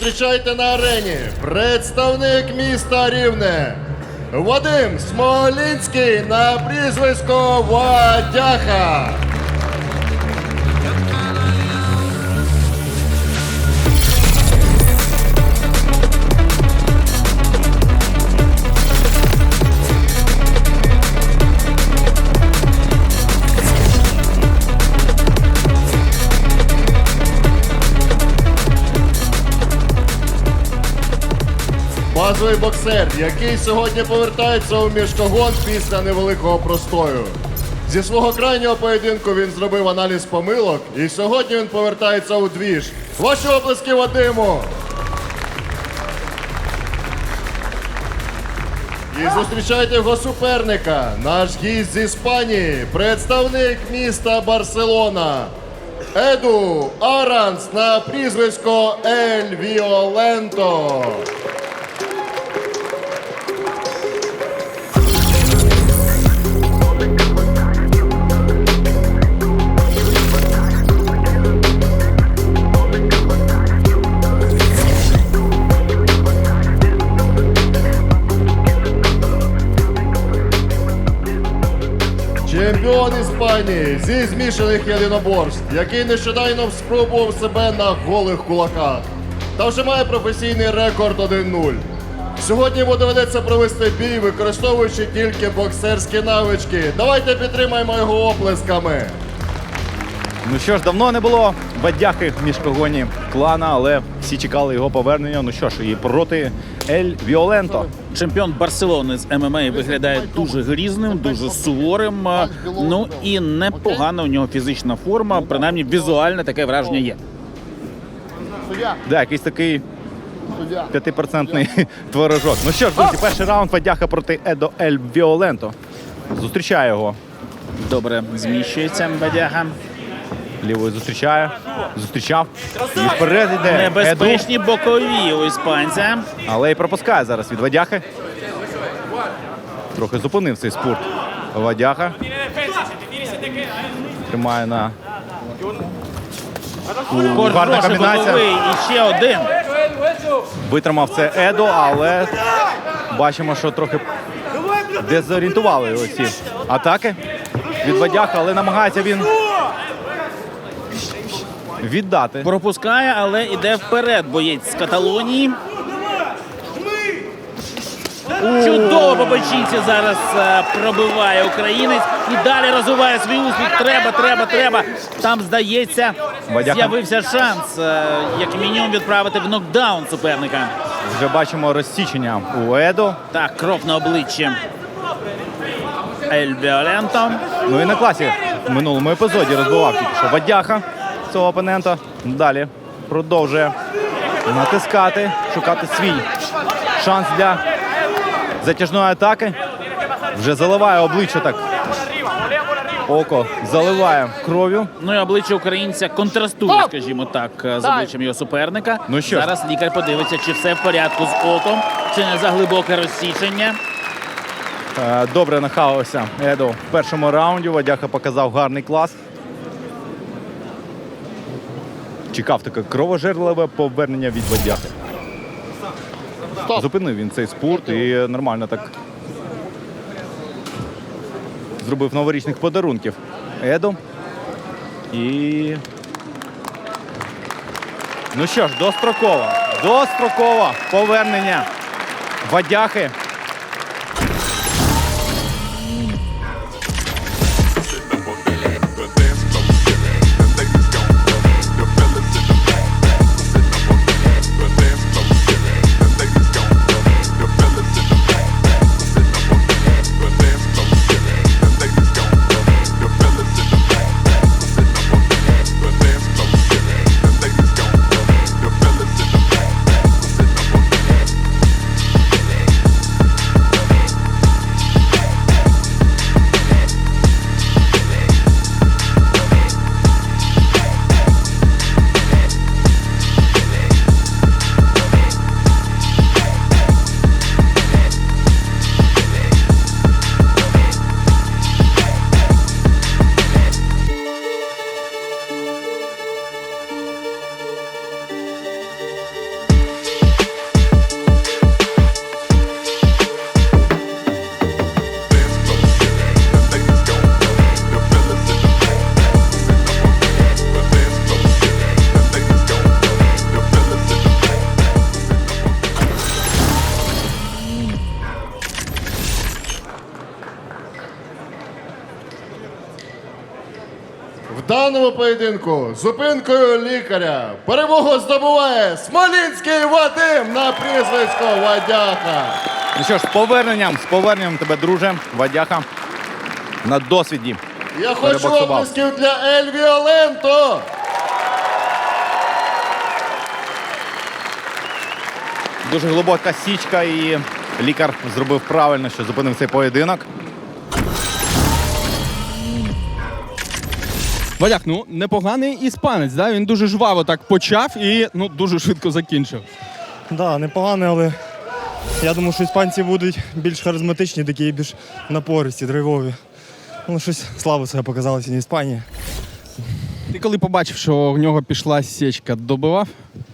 Зустрічайте на арені представник міста Рівне. Вадим Смолінський на прізвисько Вадяха. Базовий боксер, який сьогодні повертається у мішкогон після невеликого простою. Зі свого крайнього поєдинку він зробив аналіз помилок, і сьогодні він повертається у двіж. Ваші оплески Вадиму! І зустрічайте його суперника, наш гість з Іспанії, представник міста Барселона. Еду Аранс на прізвисько Ель Віоленто. Іспанії зі змішаних єдиноборств, який нещодавно спробував себе на голих кулаках. Та вже має професійний рекорд 1-0. Сьогодні йому доведеться провести бій, використовуючи тільки боксерські навички. Давайте підтримаємо його оплесками. Ну що ж, давно не було бадяхи в мішкогоні клана, але всі чекали його повернення. Ну що ж, і проти Ель Віоленто. Чемпіон Барселони з ММА виглядає дуже грізним, дуже суворим. Ну і непогана у нього фізична форма. Принаймні візуальне таке враження є. Да, якийсь такий п'ятипроцентний творожок. Ну що ж, друзі, перший раунд Бадяха проти Едо Ель Віоленто. Зустрічає його. Добре зміщується бадяга. Лівою зустрічає. Зустрічав. І вперед іде. Еду. Небезпечні бокові у іспанця. Але й пропускає зараз від Вадяхи. Трохи зупинив цей спорт. Вадяха. Тримає на гарна комбінація. і ще один. Витримав це Едо, але бачимо, що трохи дезорієнтували оці атаки від Вадяха, але намагається він віддати. Пропускає, але іде вперед боєць з Каталонії. Чудово по печінці зараз е, пробиває українець і далі розвиває свій успіх. Треба, треба, треба. Там здається, з'явився шанс, е, як мінімум, відправити в нокдаун суперника. Вже бачимо розсічення у Едо. Так, кров на обличчі. Ель Віоленто. Ну і на класі в минулому епізоді розбивав тільки що Вадяха цього опонента. Далі продовжує натискати, шукати свій шанс для затяжної атаки. Вже заливає обличчя так. Око заливає кров'ю. Ну і обличчя українця контрастує, скажімо так, з обличчям його суперника. Ну що. Зараз лікар подивиться, чи все в порядку з оком, чи не заглибоке розсічення. Е, Добре нахавився Едо в першому раунді. Вадяха показав гарний клас. Чекав таке кровожерливе повернення від Вадяхи. Зупинив він цей спорт і нормально так зробив новорічних подарунків Едо. І. Ну що ж, достроково. Достроково повернення Вадяхи даному поєдинку зупинкою лікаря перемогу здобуває Смолінський Вадим на прізвисько Вадяха. Ну що ж, з поверненням, з поверненням тебе, друже, Вадяха. На досвіді. Я хочу Перебоксував. для Ель Віоленто. Дуже глибока січка, і лікар зробив правильно, що зупинив цей поєдинок. Вадяк, ну непоганий іспанець, да? він дуже жваво так почав і ну, дуже швидко закінчив. Да, непогано, але я думаю, що іспанці будуть більш харизматичні, такі більш напористі, драйвові. Ну, щось слабо себе показала сьогодні Іспанія. Ти коли побачив, що в нього пішла січка, добивав?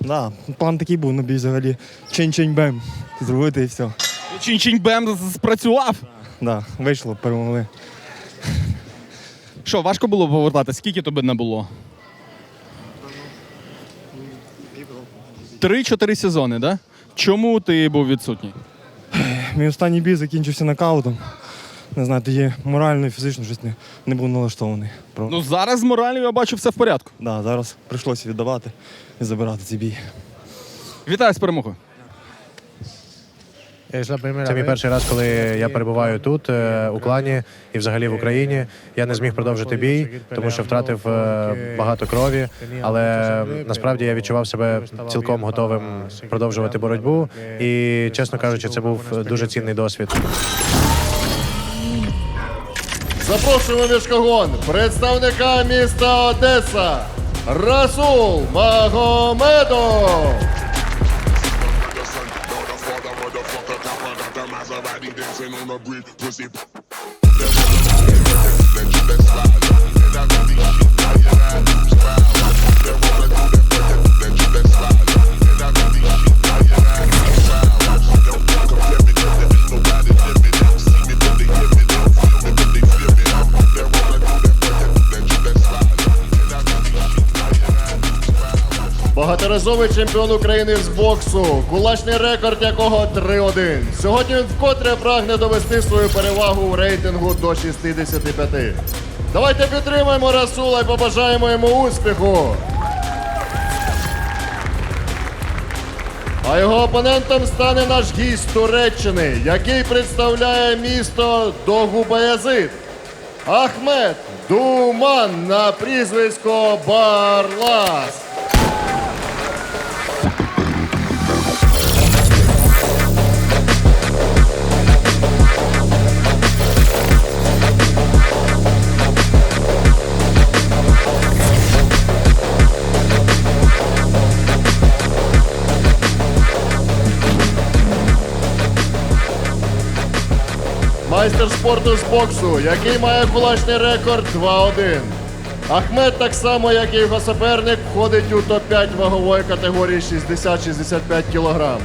Да, план такий був на бій взагалі. Чинь-чинь-бем. Зробити і все. Чинь-чинь-бем спрацював. Да, вийшло, перемогли. Що, важко було повертати? Скільки тобі не було? Три-чотири сезони, да? Чому ти був відсутній? Мій останній бій закінчився нокаутом. Не знаю, тоді морально і фізично щось не, не був налаштований. Про... Ну зараз з моралью я бачу все в порядку. Да, зараз прийшлося віддавати і забирати цей бій. Вітаю з перемогою. Це мій перший раз, коли я перебуваю тут, е, у клані і взагалі в Україні. Я не зміг продовжити бій, тому що втратив е, багато крові. Але насправді я відчував себе цілком готовим продовжувати боротьбу. І чесно кажучи, це був дуже цінний досвід. Запрошуємо мішкогон представника міста Одеса Расул Магомедов. Everybody dancing on the bridge, pussy. Let's slide. Багаторазовий чемпіон України з боксу, кулачний рекорд якого 3-1. Сьогодні він вкотре прагне довести свою перевагу в рейтингу до 65. Давайте підтримаємо Расула і побажаємо йому успіху. А його опонентом стане наш гість Туреччини, який представляє місто Догубаязид. Ахмед Думан на прізвисько Барлас. Майстер спорту з боксу, який має кулачний рекорд 2-1. Ахмед, так само, як і його суперник, входить у топ-5 вагової категорії 60-65 кг.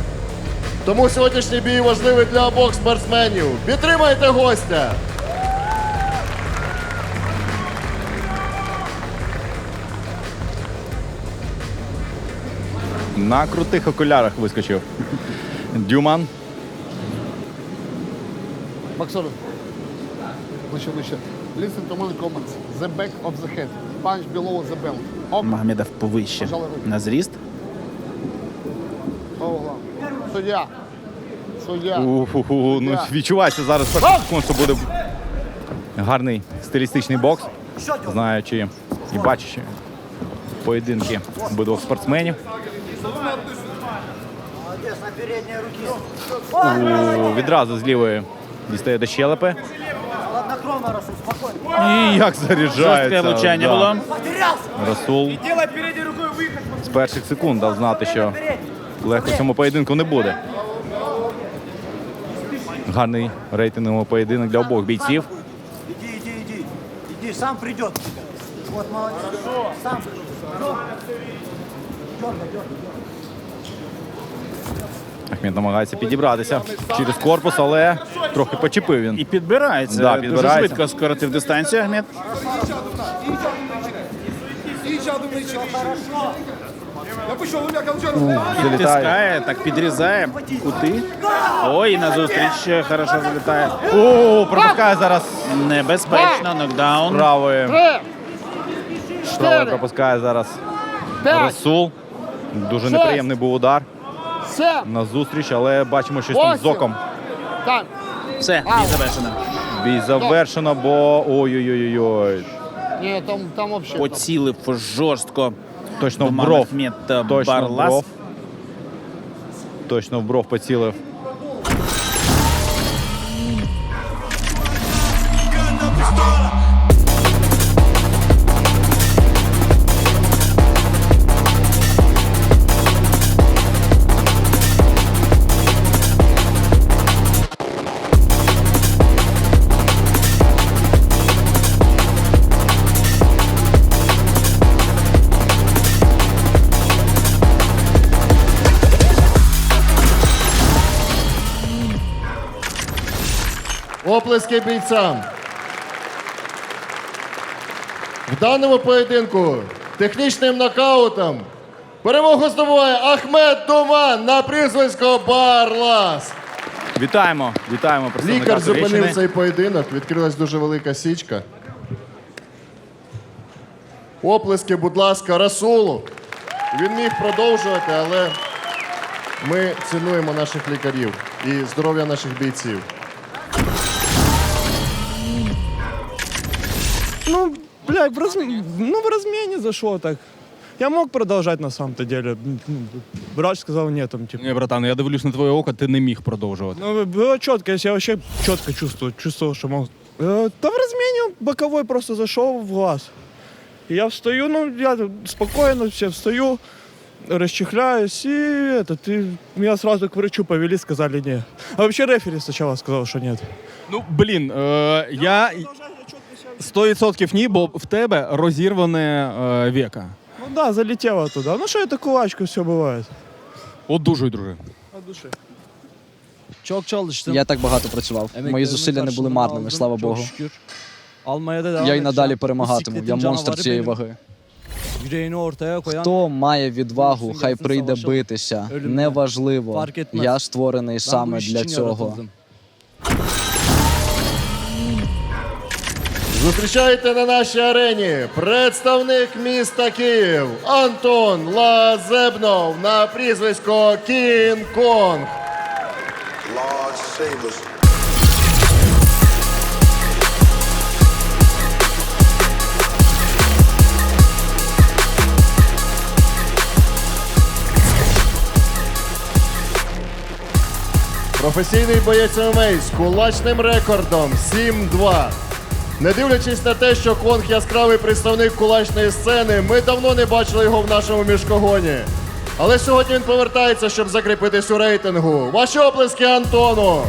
Тому сьогоднішній бій важливий для обох спортсменів. Підтримайте гостя! На крутих окулярах вискочив. Дюман. Boxer. Лише, лише. Listen to my comments. The back of the head. Punch below the belt. Ок. Магомедов повище руки. на зріст. Углам. Суддя. Суддя. Уху, ну Я. відчувається зараз що буде гарний стилістичний бокс. Знаючи і бачачи поєдинки обидвох спортсменів. У, відразу з лівої дістає до щелепи. І як заряджається. Жорстке влучання було. Расул з перших секунд дав знати, що легко цьому поєдинку не буде. Гарний рейтинговий поєдинок для обох бійців. Иди, иди, иди. Иди, сам придет. Вот молодец. Сам. Ахмед намагається підібратися через корпус, але трохи почепив він. І підбирається. Да, Дуже підбирається. швидко скоротив дистанцію Ахмед. Залітає. Тискає, так підрізає кути. Ой, назустріч е, хорошо залітає. О, пропускає зараз Небезпечно, нокдаун. правої Правий Чотири. пропускає зараз. Расул. Дуже неприємний був удар Сім. на зустріч, але бачимо, щось там з оком. Так. Все, бій завершено. Бій завершено, бо ой-ой-ой. Ні, там, там взагалі. Поцілив жорстко. Точно в Думан бров. Ахмед Точно в Барлас. бров. Точно в бров поцілив. Оплески бійцям. В даному поєдинку технічним нокаутом перемогу здобуває Ахмед Думан на прізвисько Барлас. Вітаємо, вітаємо представника Лікар зупинив Туреччини. цей поєдинок, відкрилась дуже велика січка. Оплески, будь ласка, Расулу. Він міг продовжувати, але ми цінуємо наших лікарів і здоров'я наших бійців. Ну, блядь, в, разм... ну, в размене зашло так. Я мог продолжать на самом-то деле. Ну, Врач сказал нет, там, типа. Ні, братан, я дивлюсь на твоє око, ти не міг продовжувати. Ну, было четко, я себя вообще четко чувствую, чувствовал, что мог. Э, Да в размене он боковой просто зашел в глаз. И я встаю, ну, я спокойно все встаю, расчехляюсь, и этот, и меня сразу к врачу повели, сказали нет. А вообще рефери сначала сказал, что нет. Ну, блін, е, я 100% ні, бо в тебе розірване е, века. Ну да, залетело туда. Ну что это кулачка, все бывает. Одужуй, друже. От души. Çok çalıştım. Я так багато працював. Мої зусилля не були марними, слава Богу. Almaya da devam Я й надалі edeceğim. перемагатиму. Я Bisikletin монстр canavarı цієї benim. ваги. Yüreğini ortaya koyan Хто має відвагу, хай прийде битися. Неважливо. Я створений саме для цього. Зустрічайте на нашій арені представник міста Київ Антон Лазебнов на прізвисько Кінг Конг. Професійний боєць ММА з кулачним рекордом 7-2. Не дивлячись на те, що Конг яскравий представник кулачної сцени, ми давно не бачили його в нашому мішкогоні. Але сьогодні він повертається, щоб закріпитись у рейтингу. Ваші оплески Антону!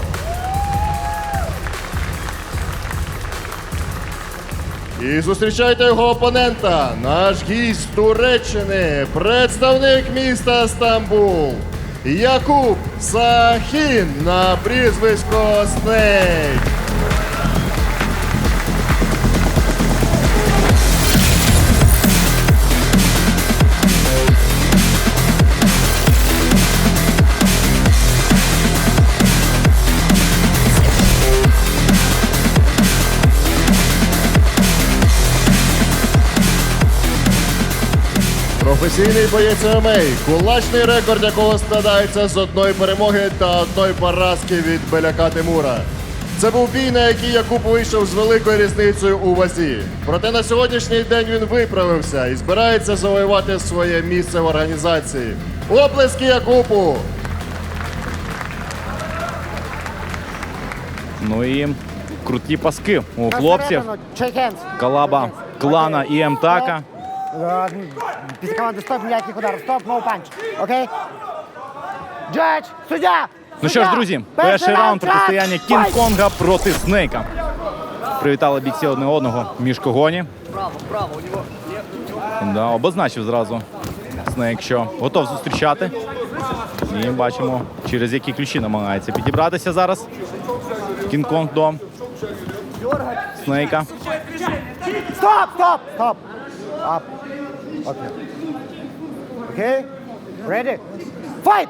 І зустрічайте його опонента, наш гість Туреччини, представник міста Стамбул, Якуб Сахін на прізвисько Снейк. Професійний боєць ММА, кулачний рекорд якого складається з одної перемоги та одної поразки від Беляка Тимура. Це був бій, на який Якуб вийшов з великою різницею у вазі. Проте на сьогоднішній день він виправився і збирається завоювати своє місце в організації. Оплески Якубу! Ну і круті паски у хлопців. Калаба клана і Емтака. Після команди стоп, ніяких ударів. Стоп, no punch. Окей? Джадж, суддя! Ну що ж, друзі, перший раунд протистояння Кінг-Конга проти Снейка. Привітали бійці одне одного. Bravo, bravo. Да, обозначив зразу Снейк, що готов зустрічати. І бачимо, через які ключі намагається підібратися зараз. Кінг-Конг до Снейка. Стоп, стоп, стоп. Up. Окей. Окей? Ready? Fight!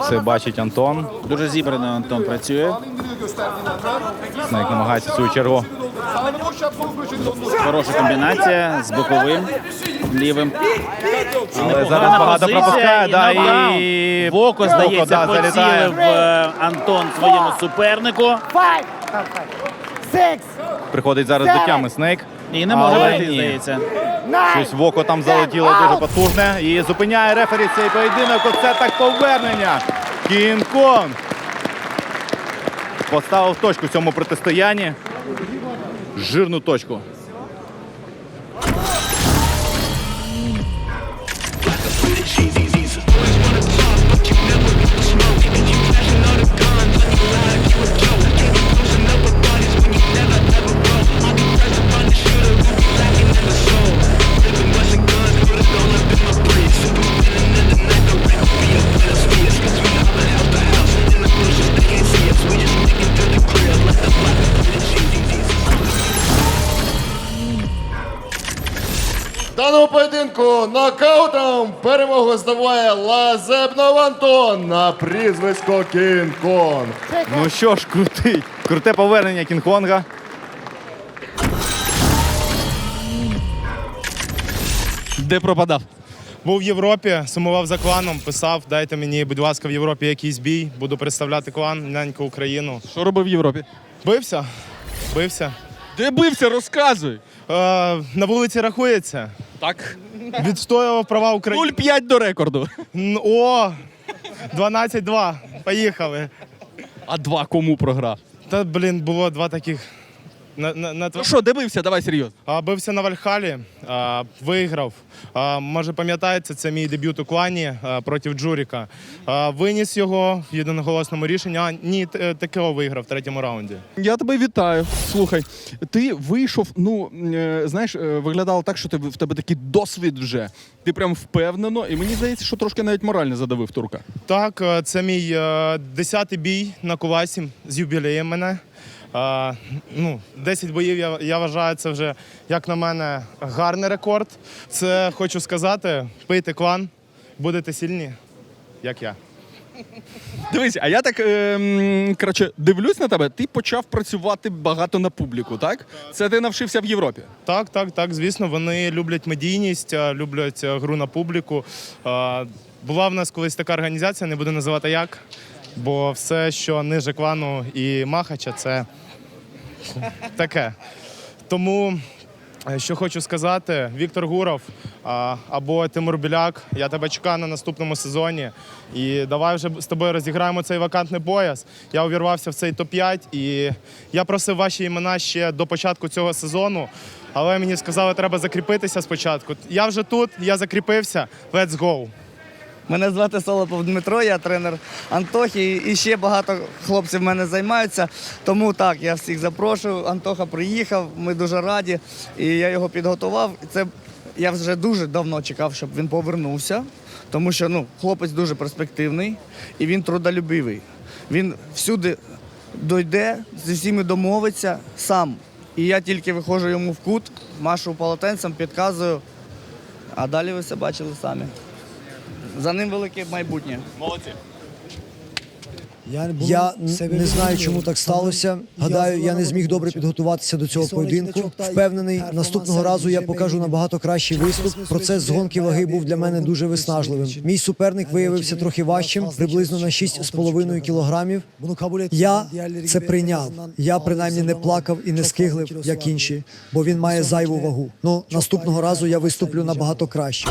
Все бачить Антон. Дуже зібрано Антон працює. Снейк намагається в свою чергу. Хороша комбінація з боковим лівим. Але зараз багато пропускає. Да, і Воко, здається, да, залітає. поцілив е, Антон своєму супернику. Five. Six. Приходить зараз до тями Снейк. І не може Але пройти, ні. здається. Щось в око там залетіло дуже потужне. І зупиняє рефері цей поєдинок. Оце так повернення. Кінг-Конг. Поставив точку в цьому протистоянні. Жирну точку. В даному поєдинку нокаутом перемогу здобуває Лазебнов Антон на прізвисько Кінг-Конг. Ну що ж, крутий. Круте повернення Кінг-Конга. Де пропадав? Був в Європі, сумував за кланом, писав, дайте мені, будь ласка, в Європі якийсь бій, буду представляти клан, неньку Україну. Що робив в Європі? Бився? Бився. Де бився, розказуй. Е, на вулиці рахується. Так. Відстоював права України. 0,5 до рекорду. О! 12-2. Поїхали. А два кому програв? Та, блін, було два таких. На, на, на... Ну що, де бився? Давай серйозно. А, бився на Вальхалі, а, виграв. А, може, пам'ятаєте, це мій дебют у клані а, проти Джуріка. А, виніс його в єдиноголосному рішенні. А ні, т- ТКО виграв в третьому раунді. Я тебе вітаю. Слухай, ти вийшов, ну е, знаєш, е, виглядало так, що ти в тебе такий досвід вже. Ти прям впевнено, і мені здається, що трошки навіть морально задавив турка. Так, е, це мій е, десятий бій на Кувасі з юбілеєм мене. Е, ну, 10 боїв, я, я вважаю, це вже, як на мене, гарний рекорд. Це хочу сказати, пийте клан, будете сильні, як я. Дивись, а я так е, м, коротше, дивлюсь на тебе. Ти почав працювати багато на публіку, так? Це ти навчився в Європі. Так, так, так. Звісно, вони люблять медійність, е, люблять е, гру на публіку. Е, Була в нас колись така організація, не буду називати як, бо все, що ниже клану і Махача, це таке. Тому. е, Що хочу сказати, Віктор Гуров або Тимур Біляк, я тебе чекаю на наступному сезоні. І давай вже з тобою розіграємо цей вакантний пояс. Я увірвався в цей топ-5 і я просив ваші імена ще до початку цього сезону, але мені сказали, треба закріпитися спочатку. Я вже тут, я закріпився. Let's go! Мене звати Солопов Дмитро, я тренер Антохи, і ще багато хлопців в мене займаються. Тому так, я всіх запрошую. Антоха приїхав, ми дуже раді. І я його підготував. Це я вже дуже давно чекав, щоб він повернувся, тому що ну, хлопець дуже перспективний і він трудолюбивий. Він всюди дойде, зі всіми домовиться сам. І я тільки виходжу йому в кут, машу полотенцем, підказую. А далі ви все бачили самі. За ним велике майбутнє. Молодці. Я не знаю, чому так сталося. Гадаю, я не зміг добре підготуватися до цього поєдинку. Впевнений, наступного разу я покажу набагато кращий виступ. Процес згонки ваги був для мене дуже виснажливим. Мій суперник виявився трохи важчим, приблизно на 6,5 кілограмів. Я це прийняв. Я принаймні не плакав і не скиглив, як інші, бо він має зайву вагу. Ну наступного разу я виступлю набагато краще.